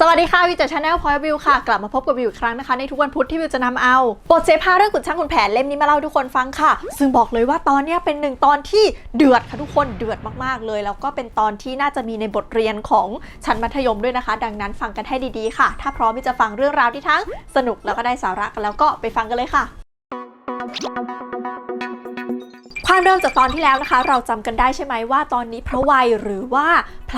สวัสดีค่ะวิวจากชาแนลพอยวิวค่ะ กลับมาพบกับวิวอีกครั้งนะคะ ในทุกวันพุธที่วิวจะนำเอาบทเสพาเรื่องขุนช้างขุนแผนเล่มนี้มาเล่าทุกคนฟังค่ะ ซึ่งบอกเลยว่าตอนนี้เป็นหนึ่งตอนที่เดือดค่ะทุกคนเดือดมากๆเลย แล้วก็เป็นตอนที่น่าจะมีในบทเรียนของชั้นมัธยมด้วยนะคะ ดังนั้นฟังกันให้ดีๆค่ะ ถ้าพร้อมที่จะฟังเรื่องราวที่ทั้งสนุกแล้วก็ได้สาระกันแล้วก็ไปฟังกันเลยค่ะความเริ่มจากตอนที่แล้วนะคะ เราจำกันได้ใช่ไหมว่าตอนนี้พระวัยหรือว่า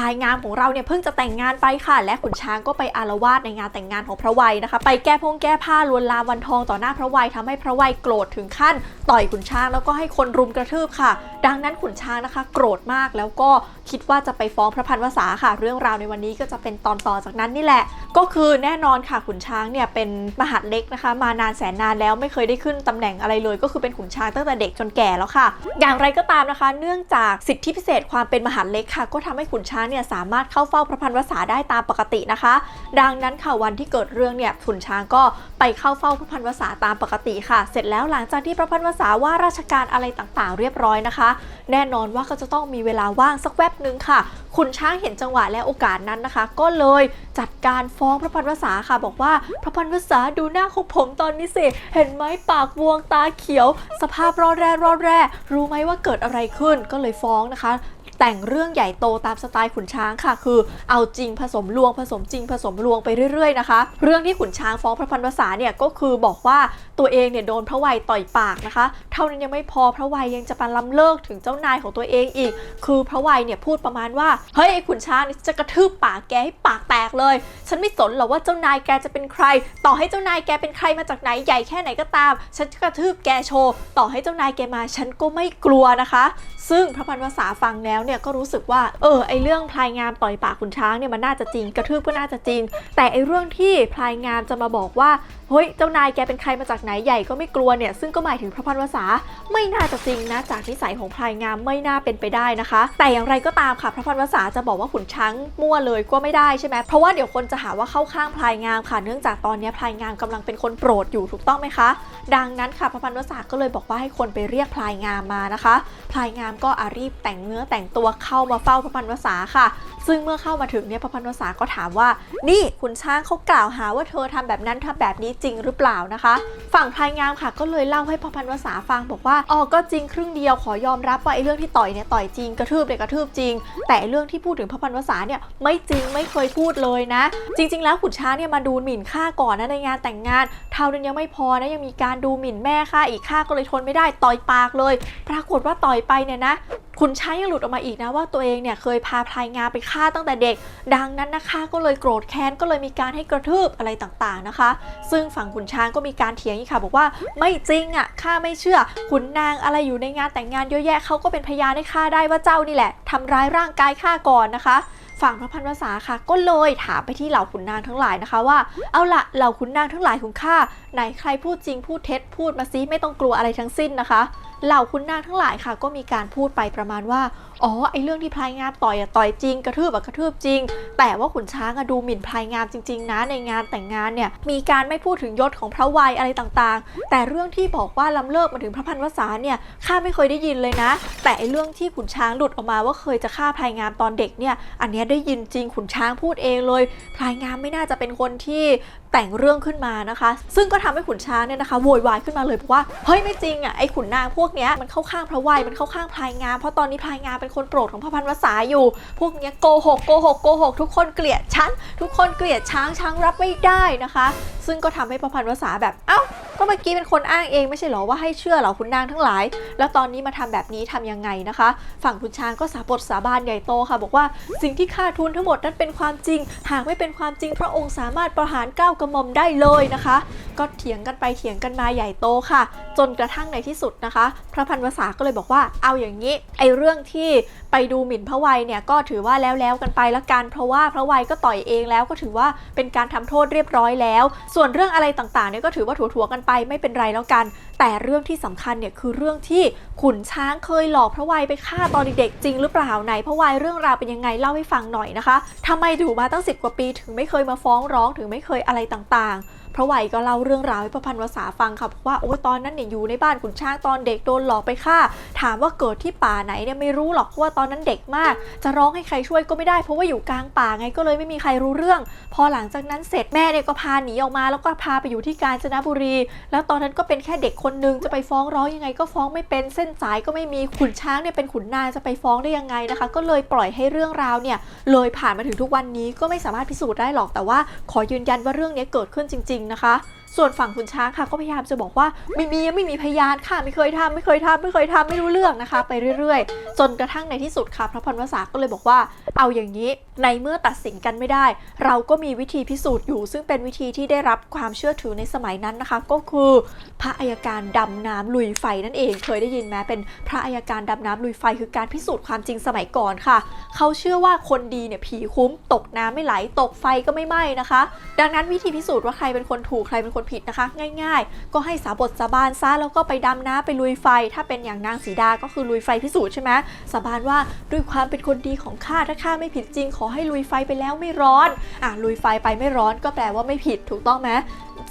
ลายงามของเราเนี่ยเพิ่งจะแต่งงานไปค่ะ และขุนช้างก็ไปอารวาสในงานแต่งงานของพระวัยนะคะ ไปแก้พงแก้ผ้าลวนลามวันทองต่อหน้าพระวัยทำให้พระวัยโกรธถึงขั้น ต่อยขุนช้างแล้วก็ให้คนรุมกระทืบค่ะ ดังนั้นขุนช้างนะคะ โกรธมากแล้วก็คิดว่าจะไปฟ้องพระพันวษาค่ะ เรื่องราวในวันนี้ก็จะเป็นตอนต่อจากนั้นนี่แหละ ก็คือแน่นอนค่ะขุนช้างเนี่ยเป็นมหาดเล็กนะคะ มานานแสนนานแล้วไม่เคยได้ขึ้นตำแหน่งอะไรเลย ก็คือเป็นขุนช้างตั้งแต่เด็กจนแก่แล้วค่ะ อย่างไรก็ตามนะคะ เนื่องจากสิทธิพิเศษความเป็นมหาดเล็กค่ะ ก็ทำให้ขุนช้างเนี่ยสามารถเข้าเฝ้าพระพันวษาได้ตามปกตินะคะ ดังนั้นค่ะวันที่เกิดเรื่องเนี่ยขุนช้างก็ไปเข้าเฝ้าพระพันวษาตามปกติค่ะ เสร็จแล้วหลังจากที่พระพันวษาว่าราชการอะไรต่างๆ เรียบร้อยนะคะ แน่นอนว่าก็จะต้องมีเวลาว่างสักแวบหนึ่งค่ะขุนช้างเห็นจังหวะและโอกาสนั้นนะคะ ก็เลยจัดการฟ้องพระพันวษาค่ะบอกว่าพระพันวษาดูหน้าของผมตอนนี้สิเห็นไหมปากบวงตาเขียว สภาพรอดแร่รอดแร่รู้ไหมว่าเกิดอะไรขึ้นก็เลยฟ้องนะคะ แต่งเรื่องใหญ่โตตามสไตล์ขุนช้างค่ะ คือเอาจริงผสมลวงผสมจริงผสมลวงไปเรื่อยๆนะคะ เรื่องที่ขุนช้างฟ้องพระพันวษาเนี่ยก็คือบอกว่าตัวเองเนี่ยโดนพระวัยต่อยปากนะคะ เท่านั้นยังไม่พอพระวัยยังจะมาล้ำเลิกถึงเจ้านายของตัวเองอีก คือพระวัยเนี่ยพูดประมาณว่าเฮ้ยไอ้ขุนช้างจะกระทืบปากแกให้ปากแตกเลย ฉันไม่สนหรอกว่าเจ้านายแกจะเป็นใคร ต่อให้เจ้านายแกเป็นใครมาจากไหนใหญ่แค่ไหนก็ตาม ฉันจะกระทืบแกโชว์ต่อให้เจ้านายแกมาฉันก็ไม่กลัวนะคะ ซึ่งพระพันวษาฟังแล้วเนี่ยก็รู้สึกว่าเออไอเรื่องพลายงามต่อยปากขุนช้างเนี่ยมันน่าจะจริงกระทืบก็น่าจะจริง แต่ไอเรื่องที่พลายงามจะมาบอกว่าเฮ้ย เจ้านายแกเป็นใครมาจากไหนใหญ่ก็ไม่กลัวเนี่ย ซึ่งก็หมายถึงพระพันวษาไม่น่าจะจริงนะ จากนิสัยของพลายงามไม่น่าเป็นไปได้นะคะ แต่อย่างไรก็ตามค่ะ พระพันวษาจะบอกว่าขุนช้างมั่วเลยก็ไม่ได้ใช่ไหมเพราะว่าเดี๋ยวคนจะหาว่าเข้าข้างพลายงามค่ะ เนื่องจากตอนนี้พลายงามกำลังเป็นคนโปรดอยู่ถูกต้องไหมคะ ดังนั้นค่ะพระพันวษาก็เลยบอกว่าให้คนไปเรียกพลายงามมานะคะ พลายงามก็อารีบแต่งเนื้อแต่งตัวเข้ามาเฝ้าพระพันวษาค่ะ ซึ่งเมื่อเข้ามาถึงเนี่ยพระพันวษาก็ถามว่า นี่ขุนช้างเขากล่าวหาว่าเธอทำแบบนั้นทำแบบนี้จริงหรือเปล่านะคะ ฝั่งพลายงามค่ะ ก็เลยเล่าให้พ่อพันวษาฟังบอกว่าอ๋อก็จริงครึ่งเดียวขอยอมรับว่าไอ้เรื่องที่ต่อยเนี่ยต่อยจริงกระทืบเนี่ยกระทืบจริง แต่เรื่องที่พูดถึงพ่อพันวษาเนี่ยไม่จริงไม่เคยพูดเลยนะ จริง ๆ แล้วขุนช้างเนี่ยมาดูหมิ่นข้าก่อนนะในงานแต่งงาน เท่านั้นยังไม่พอนะยังมีการดูหมิ่นแม่ข้าอีกข้าก็เลยทนไม่ได้ต่อยปากเลย ปรากฏว่าต่อยไปเนี่ยนะขุนช้างยังหลุดออกมาอีกนะว่าตัวเองเนี่ยเคยพาพลายงาไปฆ่าตั้งแต่เด็ก ดังนั้นนะคะก็เลยโกรธแค้นก็เลยมีการให้กระทืบอะไรต่างๆนะคะ ซึ่งฝั่งขุนช้างก็มีการเถียงอีกค่ะ บอกว่าไม่จริงอะข้าไม่เชื่อขุนนางอะไรอยู่ในงานแต่งงานเยอะแยะเขาก็เป็นพยานให้ข้าได้ว่าเจ้านี่แหละทำร้ายร่างกายข้าก่อนนะคะ ฝั่งพระพันวษาค่ะ ก็เลยถามไปที่เหล่าขุนนางทั้งหลายนะคะว่า เอาละเหล่าขุนนางทั้งหลายของข้าไหนใครพูดจริงพูดเท็จพูดมาซิไม่ต้องกลัวอะไรทั้งสิ้นนะคะ เหล่าขุนนางทั้งหลายค่ะ ก็มีการพูดไปประมาณว่าอ๋อไอเรื่องที่พลายงามต่อยอะต่อยจริง กระทืบอะกระทืบจริง แต่ว่าขุนช้างอะดูหมิ่นพลายงามจริง ๆ นะ ในงานแต่งงานเนี่ยมีการไม่พูดถึงยศของพระวัยอะไรต่างๆ แต่เรื่องที่บอกว่าล้ำเลิกมาถึงพระพันวษาเนี่ยข้าไม่เคยได้ยินเลยนะ แต่ไอเรื่องที่ขุนช้างหลุดออกมาว่าเคยจะฆ่าพลายงามตอนเด็กเนี่ยอันเนี้ยได้ยินจริงขุนช้างพูดเองเลยพลายงามไม่น่าจะเป็นคนที่แต่งเรื่องขึ้นมานะคะ ซึ่งก็ทำให้ขุนช้างเนี่ยนะคะโวยวายขึ้นมาเลยบอกว่าเฮ้ยไม่จริงอะไอขุนนางพวกเนี้ยมันเข้าข้างพระวัยมันเข้าข้างพลายงามเพราะตอนนี้พลายงามเป็นคนโปรดของพระพันวษาอยู่ พวกเนี้ยโกหกโกหกโกหกทุกคนเกลียดฉันทุกคนเกลียดช้างช้างรับไม่ได้นะคะ ซึ่งก็ทำให้พระพันวษาแบบเอ้าก็เมื่อกี้เป็นคนอ้างเองไม่ใช่หรอว่าให้เชื่อเหรอคุณนางทั้งหลาย แล้วตอนนี้มาทำแบบนี้ทำยังไงนะคะ ฝั่งคุณช้างก็สาบทสาบานใหญ่โตค่ะ บอกว่าสิ่งที่ข้าทูลทั้งหมดนั้นเป็นความจริง หากไม่เป็นความจริงพระองค์สามารถประหารก้าวกระหม่อมได้เลยนะคะ ก็เถียงกันไปเถียงกันมาใหญ่โตค่ะ จนกระทั่งในที่สุดนะคะ พระพันวษาก็เลยบอกว่าเอาอย่างนี้ไอเรื่องที่ไปดูหมิ่นพระวัยเนี่ยก็ถือว่าแล้วแล้วกันไปละกัน เพราะว่าพระวัยก็ต่อยเองแล้วก็ถือว่าเป็นการทำโทษเรียบร้อยแล้ว ส่วนเรื่องอะไรต่างๆเนี่ยก็ถือว่าถั่วๆกันไปไม่เป็นไรแล้วกัน แต่เรื่องที่สำคัญเนี่ยคือเรื่องที่ขุนช้างเคยหลอกพระวัยไปฆ่าตอนเด็กๆจริงหรือเปล่าไหนพระวัยเรื่องราวเป็นยังไงเล่าให้ฟังหน่อยนะคะทำไมอยู่มาตั้งสิบกว่าปี ถึงไม่เคยมาฟ้องร้องถึงไม่เคยอะไรต่างๆ พระไวยก็เล่าเรื่องราวให้พระพันวษาฟังค่ะบอกว่าโอ้ยตอนนั้นเนี่ยอยู่ในบ้านขุนช้างตอนเด็กโดนหลอกไปฆ่า ถามว่าเกิดที่ป่าไหนเนี่ยไม่รู้หรอกเพราะว่าตอนนั้นเด็กมาก จะร้องให้ใครช่วยก็ไม่ได้เพราะว่าอยู่กลางป่าไงก็เลยไม่มีใครรู้เรื่อง พอหลังจากนั้นเสร็จแม่เนี่ยก็พาหนีออกมาแล้วก็พาไปอยู่ที่กาญจนบุรี แล้วตอนนั้นก็เป็นแค่เด็กคนนึงจะไปฟ้องร้องยังไงก็ฟ้องไม่เป็นเส้นสายก็ไม่มีขุนช้างเนี่ยเป็นขุนนางจะไปฟ้องได้ยังไงนะคะ ก็เลยปล่อยให้เรื่องราวเนี่ยเลยผ่านมาถึงทุกวันนี้ก็ไม่สามารถพิสูจน์ได้หรอกแต่ว่าขอยืนยันว่าเรื่องนี้เกิดขึ้นจริงนะคะส่วนฝั่งคุณช้างค่ะก็พยายามจะบอกว่าไม่มีไม่มีพยานค่ะไม่เคยทำไม่เคยทำไม่เคยทำไม่รู้เรื่องนะคะ ไปเรื่อยๆ จนกระทั่งในที่สุดค่ะพระพรวษาก็เลยบอกว่า เอาอย่างนี้ในเมื่อตัดสินกันไม่ได้ เราก็มีวิธีพิสูจน์อยู่ ซึ่งเป็นวิธีที่ได้รับความเชื่อถือในสมัยนั้นนะคะ ก็คือพระอัยการดำน้ำลุยไฟนั่นเอง เคยได้ยินไหมเป็นพระอัยการดำน้ำลุยไฟคือการพิสูจน์ความจริงสมัยก่อนค่ะ เขาเชื่อว่าคนดีเนี่ยผีคุ้ม ตกน้ำไม่ไหลตกไฟก็ไม่ไหม้นะคะ ดังนั้นวิธีพิสูจน์ว่าใครเป็นคนถูกใครเป็นคนผิดนะคะ ง่าย ๆ ก็ให้สาบทสาบานซะแล้วก็ไปดำน้ำไปลุยไฟ ถ้าเป็นอย่างนางสีดาก็คือลุยไฟพิสูจน์ใช่ไหมสาบานว่าด้วยความเป็นคนดีของข้าถ้าข้าไม่ผิดจริง ขอให้ลุยไฟไปแล้วไม่ร้อนอะลุยไฟไปไม่ร้อนก็แปลว่าไม่ผิดถูกต้องไหม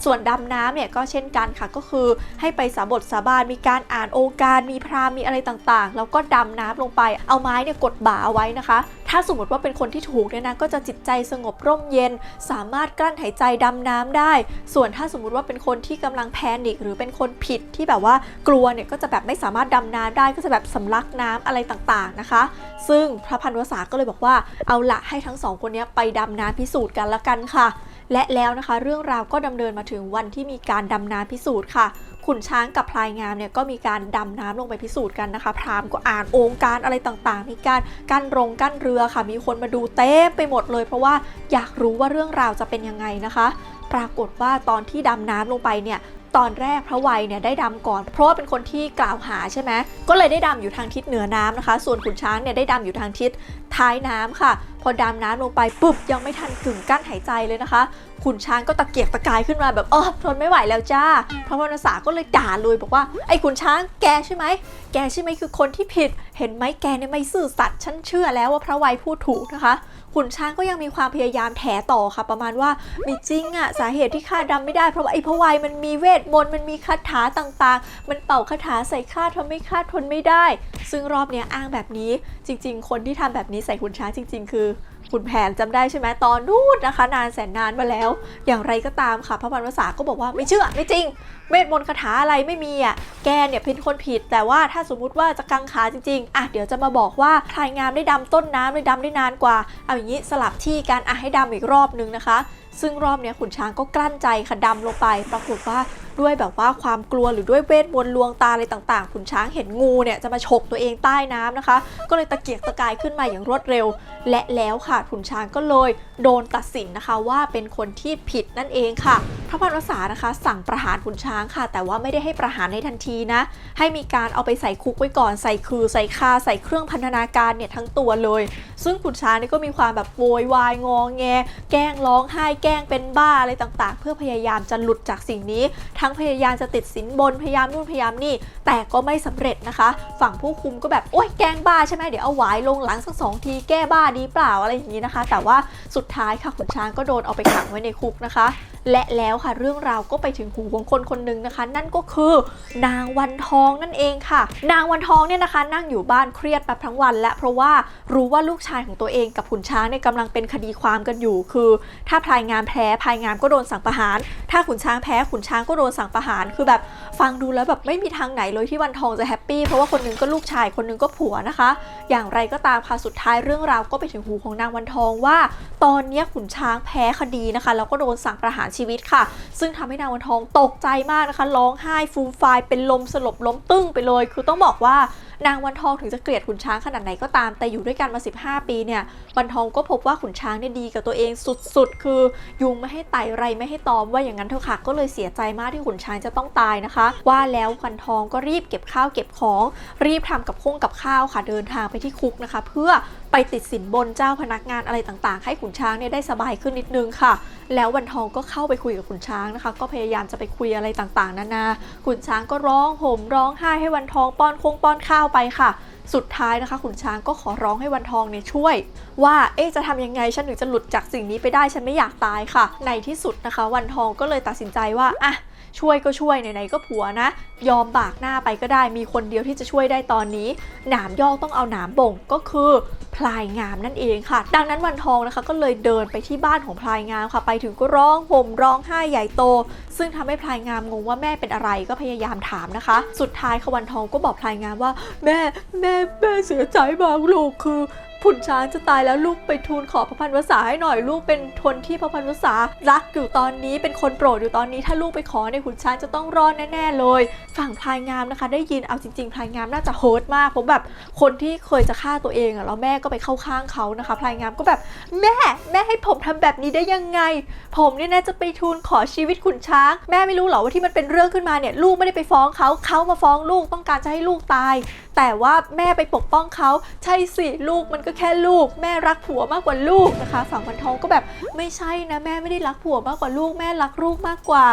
ส่วนดำน้ำเนี่ยก็เช่นกันค่ะก็คือให้ไปสาบทสาบานมีการอ่านโอการมีพรามมีอะไรต่างๆ แล้วก็ดำน้ำลงไปเอาไม้เนี่ยกดบ่าเอาไว้นะคะ ถ้าสมมติว่าเป็นคนที่ถูกเนี่ยนะก็จะจิตใจสงบร่มเย็น สามารถกลั้นหายใจดำน้ำได้ ส่วนถ้าสมมติว่าเป็นคนที่กำลังแพนิคหรือเป็นคนผิดที่แบบว่ากลัวเนี่ยก็จะแบบไม่สามารถดำน้ำได้ก็จะแบบสำลักน้ำอะไรต่างๆนะคะ ซึ่งพระพันวษาก็เลยบอกว่าเอาละให้ทั้งสองคนนี้ไปดำน้ำพิสูจน์กันละกันค่ะ และแล้วนะคะ เรื่องราวก็ดำเนินมาถึงวันที่มีการดำน้ำพิสูจน์ค่ะ ขุนช้างกับพลายงามเนี่ยก็มีการดำน้ำลงไปพิสูจน์กันนะคะ พรามก็อ่านองค์การอะไรต่างๆ มีการกั้นโรงกั้นเรือค่ะ มีคนมาดูเต็มไปหมดเลย เพราะว่าอยากรู้ว่าเรื่องราวจะเป็นยังไงนะคะ ปรากฏว่าตอนที่ดำน้ำลงไปเนี่ยตอนแรกพระวัยเนี่ยได้ดำก่อน เพราะว่าเป็นคนที่กล่าวหาใช่ไหมก็เลยได้ดำอยู่ทางทิศเหนือน้ำนะคะ ส่วนขุนช้างเนี่ยได้ดำอยู่ทางทิศท้ายน้ำค่ะ พอดำน้ำลงไปปุ๊บยังไม่ทันกึ่งกั้นหายใจเลยนะคะ ขุนช้างก็ตะเกียกตะกายขึ้นมาแบบเออทนไม่ไหวแล้วจ้า พระวรรณสาก็เลยด่าเลยบอกว่าไอ้ขุนช้างแกใช่ไหมแกใช่ไหมคือคนที่ผิด เห็นไหมแกเนี่ยไม่ซื่อสัตย์ฉันเชื่อแล้วว่าพระวัยพูดถูกนะคะ ขุนช้างก็ยังมีความพยายามแถต่อค่ะ ประมาณว่าไม่จริงอะสาเหตุที่ข้าดำไม่ได้เพราะว่าไอ้พวัยมันมีเวทมนต์มันมีคาถาต่างๆ มันเป่าคาถาใส่ข้าทำให้ข้าทนไม่ได้ ซึ่งรอบเนี้ยอ้างแบบนี้จริง ๆ คนที่ทำแบบนี้ใส่ขุนช้างจริง ๆ คือขุนแผนจำได้ใช่ไหมตอนนู้นนะคะ นานแสนนานมาแล้ว อย่างไรก็ตามค่ะพระพันวษาก็บอกว่าไม่เชื่อไม่จริงเวทมนต์คาถาอะไรไม่มีอะแกเนี่ยเป็นคนผิด แต่ว่าถ้าสมมุติว่าจะกังขาจริงๆอะเดี๋ยวจะมาบอกว่าพลายงามได้ดำต้นน้ำได้ดำได้นานกว่าเอาอย่างนี้สลับที่การอะให้ดำอีกรอบนึงนะคะ ซึ่งรอบนี้ขุนช้างก็กลั้นใจค่ะดำลงไป ปรากฏว่าด้วยแบบว่าความกลัวหรือด้วยเวทมนต์ลวงตาอะไรต่างๆขุนช้างเห็นงูเนี่ยจะมาฉกตัวเองใต้น้ำนะคะ ก็เลยตะเกียกตะกายขึ้นมาอย่างรวดเร็ว และแล้วค่ะขุนช้างก็เลยโดนตัดสินนะคะว่าเป็นคนที่ผิดนั่นเองค่ะพระพันวษานะคะ สั่งประหารขุนช้างค่ะ แต่ว่าไม่ได้ให้ประหารในทันทีนะ ให้มีการเอาไปใส่คุกไว้ก่อนใส่คือใส่คาใส่เครื่องพันธนาการเนี่ยทั้งตัวเลย ซึ่งขุนช้างนี่ก็มีความแบบโวยวายงองแง แกล้งร้องไห้แกล้งเป็นบ้าอะไรต่างๆ เพื่อพยายามจะหลุดจากสิ่งนี้ ทั้งพยายามจะติดสินบนพยายามนู่นพยายามนี่ แต่ก็ไม่สำเร็จนะคะ ฝั่งผู้คุมก็แบบโอ๊ยแกล้งบ้าใช่ไหมเดี๋ยวเอาหวายลงหลังสักสองทีแก้บ้าดีเปล่าอะไรอย่างนี้นะคะ แต่ว่าสุดท้ายค่ะขุนช้างก็โดนเอาไปขังไว้ในคุกนะคะ และแล้วค่ะเรื่องราวก็ไปถึงหูของคนคนหนึ่งนะคะ นั่นก็คือนางวันทองนั่นเองค่ะ นางวันทองเนี่ยนะคะ นั่งอยู่บ้านเครียดแบบทั้งวัน และเพราะว่ารู้ว่าลูกชายของตัวเองกับขุนช้างเนี่ยกำลังเป็นคดีความกันอยู่ คือ ถ้าพลายงามแพ้พลายงามก็โดนสั่งประหาร ถ้าขุนช้างแพ้ขุนช้างก็โดนสั่งประหาร คือแบบฟังดูแล้วแบบไม่มีทางไหนเลยที่วันทองจะแฮปปี้เพราะว่าคนหนึงก็ลูกชายคนหนึงก็ผัวนะคะ อย่างไรก็ตามค่ะสุดท้ายเรื่องราวก็ไปถึงหูของนางวันทองว่า ตอนนี้ขุนช้างแพ้คดีนะคะแล้วก็โดนสั่งประหารชีวิตค่ะ ซึ่งทำให้นางวันทองตกใจมากนะคะ ร้องไห้ฟูมฟายเป็นลมสลบล้มตึ้งไปเลย คือต้องบอกว่า นางวันทองถึงจะเกลียดขุนช้างขนาดไหนก็ตามแต่อยู่ด้วยกันมา 15 ปีเนี่ยวันทองก็พบว่าขุนช้างเนี่ยดีกับตัวเองสุดๆ คือยุงไม่ให้ไต่ไรไม่ให้ตอมว่าอย่างนั้นเถอะค่ะก็เลยเสียใจมากที่ขุนช้างจะต้องตายนะคะ ว่าแล้ววันทองก็รีบเก็บข้าวเก็บของ รีบทำกับข้งกับข้าวค่ะเดินทางไปที่คุกนะคะ เพื่อไปติดสินบนเจ้าพนักงานอะไรต่างๆ ให้ขุนช้างเนี่ยได้สบายขึ้นนิดนึงค่ะ แล้ววันทองก็เข้าไปคุยกับขุนช้างนะคะ ก็พยายามจะไปคุยอะไรต่างๆ นานาขุนช้างก็ร้องห่มร้องไห้ให้วันทองป้อนคงป้อนข้าวไปค่ะ สุดท้ายนะคะ ขุนช้างก็ขอร้องให้วันทองเนี่ยช่วย ว่าเอ๊ะจะทำยังไงฉันถึงจะหลุดจากสิ่งนี้ไปได้ฉันไม่อยากตายค่ะ ในที่สุดนะคะ วันทองก็เลยตัดสินใจว่าอะ ช่วยก็ช่วยไหนๆก็ผัวนะ ยอมบากหน้าไปก็ได้มีคนเดียวที่จะช่วยได้ตอนนี้ หนามยอกต้องเอาหนามบ่งก็คือพลายงามนั่นเองค่ะ ดังนั้นวันทองนะคะก็เลยเดินไปที่บ้านของพลายงามค่ะ ไปถึงก็ร้องห่มร้องไห้ใหญ่โต ซึ่งทำให้พลายงามงงว่าแม่เป็นอะไรก็พยายามถามนะคะ สุดท้ายค่ะวันทองก็บอกพลายงามว่า แม่แม่แม่เสียใจมากลูกคือ ผุนช้างจะตายแล้วลูกไปทูลขอพระพันวษาให้หน่อยลูกเป็นคนที่พระพันวษารักอยู่ตอนนี้เป็นคนโปรดอยู่ตอนนี้ ถ้าลูกไปขอในขุนช้างจะต้องรอดแน่ๆเลย ฝั่งพลายงามนะคะ ได้ยินเอาจริงๆพลายงามน่าจะโหดมากเพราะแบบคนที่เคยจะฆ่าตัวเองอะแล้วแม่ก็ไปเข้าข้างเขานะคะพลายงามก็แบบแม่แม่ให้ผมทำแบบนี้ได้ยังไง ผมเนี่ยนะจะไปทูลขอชีวิตขุนช้าง แม่ไม่รู้เหรอว่าที่มันเป็นเรื่องขึ้นมาเนี่ยลูกไม่ได้ไปฟ้องเขาเขามาฟ้องลูกต้องการจะให้ลูกตาย แต่ว่าแม่ไปปกป้องเขาใช่สิลูกมันก็แค่ลูก แม่รักผัวมากกว่าลูกนะคะ ฝั่งพันทองก็แบบไม่ใช่นะแม่ไม่ได้รักผัวมากกว่าลูก แม่รักลูกมากกว่า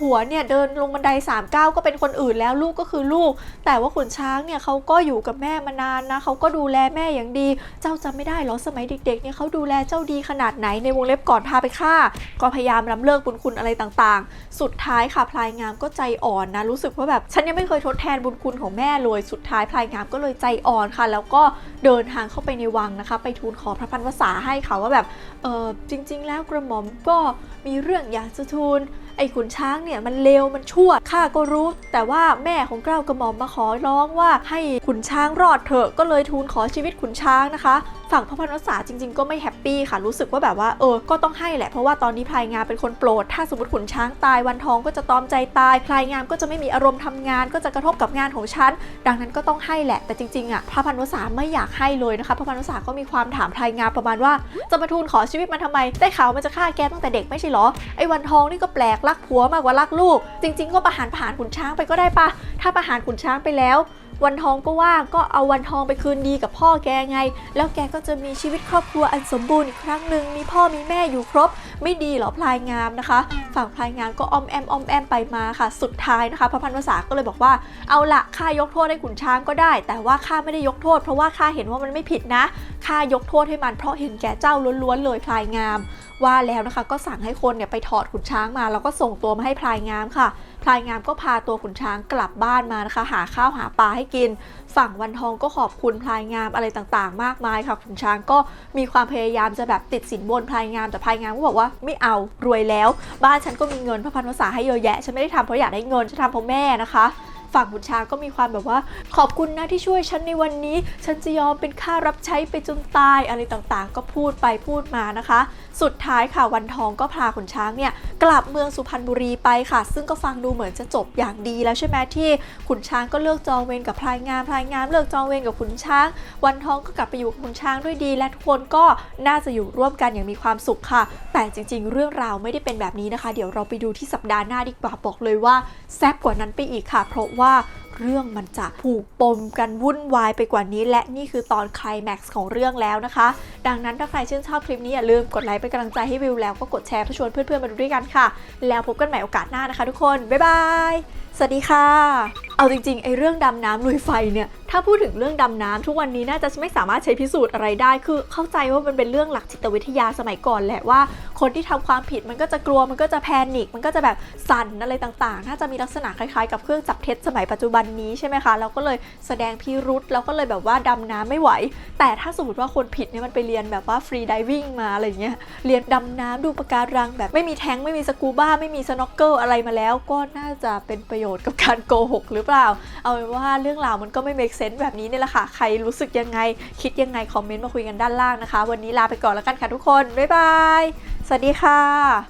ผัวเนี่ยเดินลงบันได3ามก้าวก็เป็นคนอื่นแล้วลูกก็คือลูก แต่ว่าขุนช้างเนี่ยเขาก็อยู่กับแม่มานานนะเขาก็ดูแลแม่อย่างดี เจ้าจำไม่ได้หรอสมัยเด็กๆเนี่ยเขาดูแลเจ้าดีขนาดไหนในวงเล็บก่อนพาไปฆ่า ก็พยายามล้ำเลิกบุญคุณอะไรต่างๆ สุดท้ายค่ะพลายงามก็ใจอ่อนนะรู้สึกว่าแบบฉันยังไม่เคยทดแทนบุญคุณของแม่เลยสุดท้ายพลายงามก็เลยใจอ่อนค่ะ แล้วก็เดินทางเข้าไปในวังนะคะ ไปทูลขอพระพันวษาให้ค่ะว่าแบบเออจริง ๆ แล้วกระหม่อมก็มีเรื่องอยากจะทูล ไอ้ขุนช้างเนี่ยมันเลวมันชั่วข้าก็รู้ แต่ว่าแม่ของเกล้ากระหม่อมมาขอร้องว่าให้ขุนช้างรอดเถอะก็เลยทูลขอชีวิตขุนช้างนะคะ ฝั่งพระพันวษาจริง ๆ ก็ไม่แฮปปี้ค่ะรู้สึกว่าแบบว่าเออก็ต้องให้แหละเพราะว่าตอนนี้พลายงามเป็นคนโปรด ถ้าสมมติขุนช้างตายวันทองก็จะตอมใจตายพลายงามก็จะไม่มีอารมณ์ทำงาน ก็จะกระทบกับงานของฉันดังนั้นก็ต้องให้แหละแต่จริงๆอะพระพันวษาไม่อยากให้เลยนะคะพระพันวษาก็มีความถามพลายงามประมาณว่า จะมาทูลขอชีวิตมันทำไมได้ข่าวมันจะฆ่าแกตั้งแต่เด็กไม่ใช่หรอไอ้วันทองนี่ก็แปลกรักผัวมากกว่ารักลูก จริง ๆ ก็ประหารผ่านขุนช้างไปก็ได้ปะถ้าประหารขุนช้างไปแล้ว วันทองก็ว่างก็เอาวันทองไปคืนดีกับพ่อแกไง แล้วแกก็จะมีชีวิตครอบครัวอันสมบูรณ์อีกครั้งหนึ่งมีพ่อมีแม่อยู่ครบ ไม่ดีหรอพลายงามนะคะ ฝั่งพลายงามก็ออมแอมออมแอมไปมาค่ะ สุดท้ายนะคะพระพันวษาก็เลยบอกว่าเอาละข้ายกโทษให้ขุนช้างก็ได้ แต่ว่าข้าไม่ได้ยกโทษ เพราะว่าข้าเห็นว่ามันไม่ผิดนะข้ายกโทษให้มันเพราะเห็นแก่เจ้าล้วนๆเลยพลายงาม ว่าแล้วนะคะ ก็สั่งให้คนเนี่ยไปถอดขุนช้างมา แล้วก็ส่งตัวมาให้พลายงามค่ะ พลายงามก็พาตัวขุนช้างกลับบ้านมานะคะ หาข้าวหาปลาให้กิน ฝั่งวันทองก็ขอบคุณพลายงามอะไรต่างๆ มากมายค่ะขุนช้างก็มีความพยายามจะแบบติดสินบนพลายงามแต่พลายงามก็บอกว่าไม่เอารวยแล้ว บ้านฉันก็มีเงินพระพันวษาให้เยอะแยะฉันไม่ได้ทำเพราะอยากได้เงินฉันทำเพราะแม่นะคะ ฝั่งขุนช้างก็มีความแบบว่า ขอบคุณนะที่ช่วยฉันในวันนี้ ฉันจะยอมเป็นค่ารับใช้ไปจนตายอะไรต่างๆ ก็พูดไปพูดมานะคะ สุดท้ายค่ะวันทองก็พาขุนช้างเนี่ยกลับเมืองสุพรรณบุรีไปค่ะ ซึ่งก็ฟังดูเหมือนจะจบอย่างดีแล้วใช่ไหมที่ขุนช้างก็เลิกจองเวรกับพลายงามพลายงามเลิกจองเวรกับขุนช้าง วันทองก็กลับไปอยู่กับขุนช้างด้วยดี และทุกคนก็น่าจะอยู่ร่วมกันอย่างมีความสุขค่ะ แต่จริง ๆ เรื่องราวไม่ได้เป็นแบบนี้นะคะ เดี๋ยวเราไปดูที่สัปดาห์หน้าดีกว่าบอกเลยว่าแซ่บกว่านั้นไปอีกค่ะเพราะว่าเรื่องมันจะผูกปมกันวุ่นวายไปกว่านี้ และนี่คือตอนคลแม็กซ์ของเรื่องแล้วนะคะ ดังนั้นถ้าใครชื่นชอบคลิปนี้อย่าลืมกดไลค์เป็นกำลังใจให้วิวแล้วก็กดแชร์เพื่อชวนเพื่อนๆมาดูด้วยกันค่ะ แล้วพบกันใหม่โอกาสหน้านะคะทุกคน บ๊ายบาย สวัสดีค่ะ เอาจริงๆไอ้เรื่องดำน้ำลุยไฟเนี่ย ถ้าพูดถึงเรื่องดำน้ำทุกวันนี้น่าจะไม่สามารถใช้พิสูจน์อะไรได้ คือเข้าใจว่ามันเป็นเรื่องหลักจิตวิทยาสมัยก่อนแหละว่า คนที่ทำความผิดมันก็จะกลัวมันก็จะแพนิคมันก็จะแบบสั่นอะไรต่างๆ น่าจะมีลักษณะคล้ายๆ กับเครื่องจับเท็จสมัยปัจจุบันนี้ใช่ไหมคะแล้วก็เลยแสดงพิรุษแล้วก็เลยแบบว่าดำน้ำไม่ไหว แต่ถ้าสมมติว่าคนผิดเนี่ยมันไปเรียนแบบว่าฟรีดิวิ่งมาอะไรเงี้ยเรียนดำน้ำดูปะการังแบบไม่มีแท้งไม่มีสกูบ้าไม่มีสโนว์เกิลอะไรมาแล้ว ก็น่าจะเป็นประโยชน์กับการโกหกหรือเปล่า เอาเป็นว่าเรื่องราวมันก็ไม่ make sense แบบนี้เนี่ยแหละค่ะ ใครรู้สึกยังไง คิดยังไง คอมเมนต์มาคุยกันด้านล่างนะคะ วันนี้ลาไปก่อนแล้วกันค่ะทุกคน บ๊ายบาย สวัสดีค่ะ